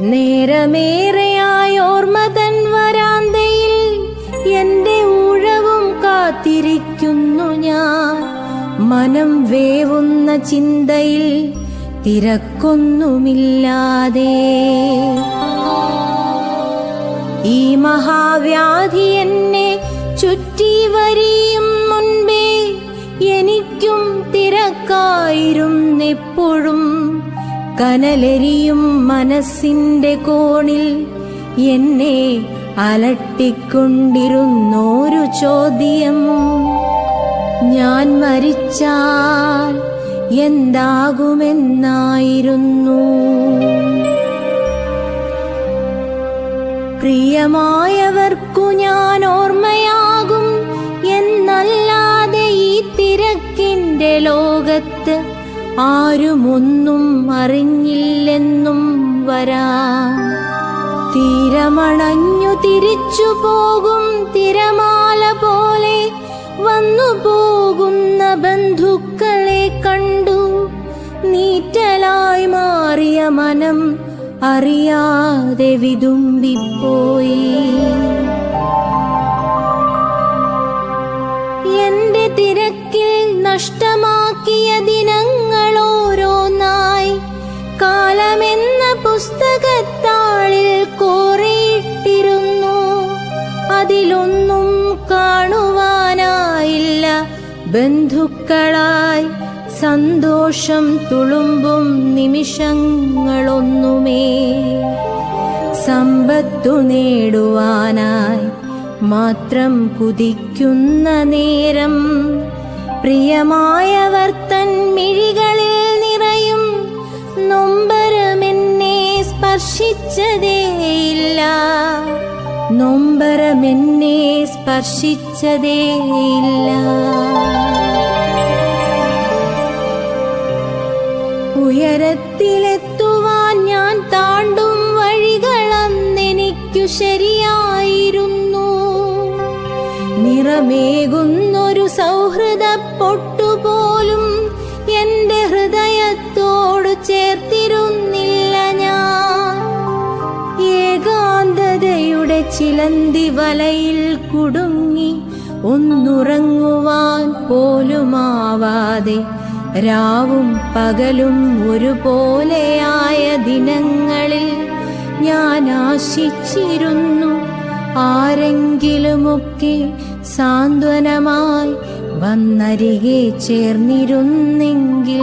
നേരമേറെയായോർമതൻ വരാന്തയിൽ എന്റെ ഊഴവും കാത്തിരിക്കുന്നു ഞാൻ. മനം വേവുന്ന ചിന്തയിൽ തിരക്കൊന്നുമില്ലാതെ. ഈ മഹാവ്യാധി എന്നെ ചുറ്റി വരിയും കനലെരിയും മനസ്സിന്റെ കോണിൽ എന്നെ അലട്ടിക്കൊണ്ടിരുന്നോരു ചോദ്യം. ഞാൻ മരിച്ചാൽ എന്താകുമെന്നായിരുന്നു. പ്രിയമായവർക്കു ഞാൻ ഓർമ്മയാകും എന്നല്ലാതെ ഈ തിരക്കിന്റെ ലോകത്ത് ആരുമൊന്നും അറിഞ്ഞില്ലെന്നും വരാ. തീരമണഞ്ഞു തിരിച്ചു പോകും തിരമാല പോലെ വന്നു പോകുന്ന ബന്ധുക്കളെ കണ്ടു. നീറ്റലായി മാറിയ മനം അറിയാതെ വിതുമ്പിപ്പോയി. എന്റെ തിരക്കിൽ നഷ്ടമാക്കിയ ദിനങ്ങൾ ബന്ധുക്കളായി സന്തോഷം തുളുമ്പും നിമിഷങ്ങളൊന്നുമേ. സമ്പത്തു നേടുവാനായി മാത്രം കുതിക്കുന്ന നേരം പ്രിയമായവർ തൻ മിഴികളിൽ നിറയും നൊമ്പരമെന്നെ സ്പർശിച്ചതേയില്ല നൊമ്പരമെന്നെ സ്പർശിച്ചതേയില്ല ഉയരത്തിലെത്തുവാൻ ഞാൻ താണ്ടും വഴികളന്നെനിക്കു ശരിയായിരുന്നു. നിറമേകുന്നൊരു സൗഹൃദ പൊട്ടുപോലും എന്റെ ഹൃദയത്തോട് ചേർത്തിരുന്നില്ല. ചിലന്തി വലയിൽ കുടുങ്ങി ഒന്നുറങ്ങുവാൻ പോലുമാവാതെ രാവും പകലും ഒരുപോലെയായ ദിനങ്ങളിൽ ഞാൻ ആശിച്ചിരുന്നു ആരെങ്കിലുമൊക്കെ സാന്ത്വനമായി വന്നരികെ ചേർന്നിരുന്നെങ്കിൽ.